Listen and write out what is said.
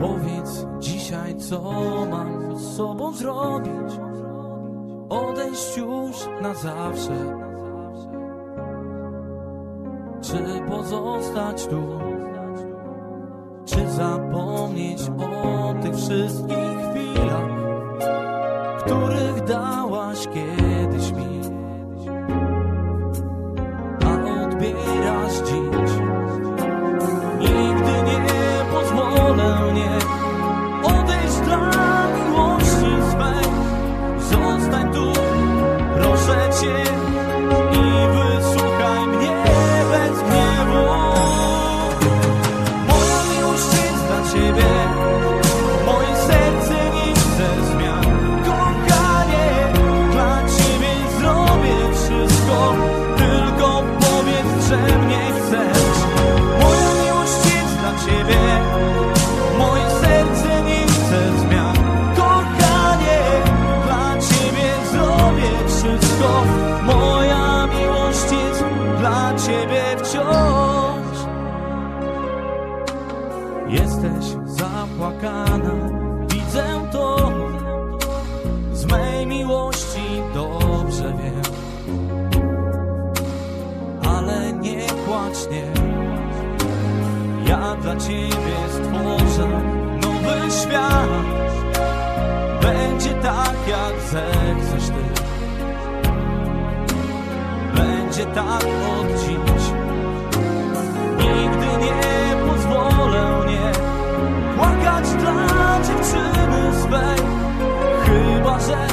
Powiedz dzisiaj, co mam z sobą zrobić. Odejść już na zawsze. Czy pozostać tu? Czy zapomnieć o tych wszystkich chwilach, których dałaś kiedyś chcesz. Moja miłość jest dla ciebie, moje serce nie chce zmian. Kochanie, dla ciebie zrobię wszystko. Moja miłość jest dla ciebie wciąż. Nie płacz, nie. Ja dla ciebie stworzę nowy świat. Będzie tak, jak zechcesz ty. Będzie tak od dziś. Nigdy nie pozwolę, nie płakać dla dziewczyny swej. Chyba, że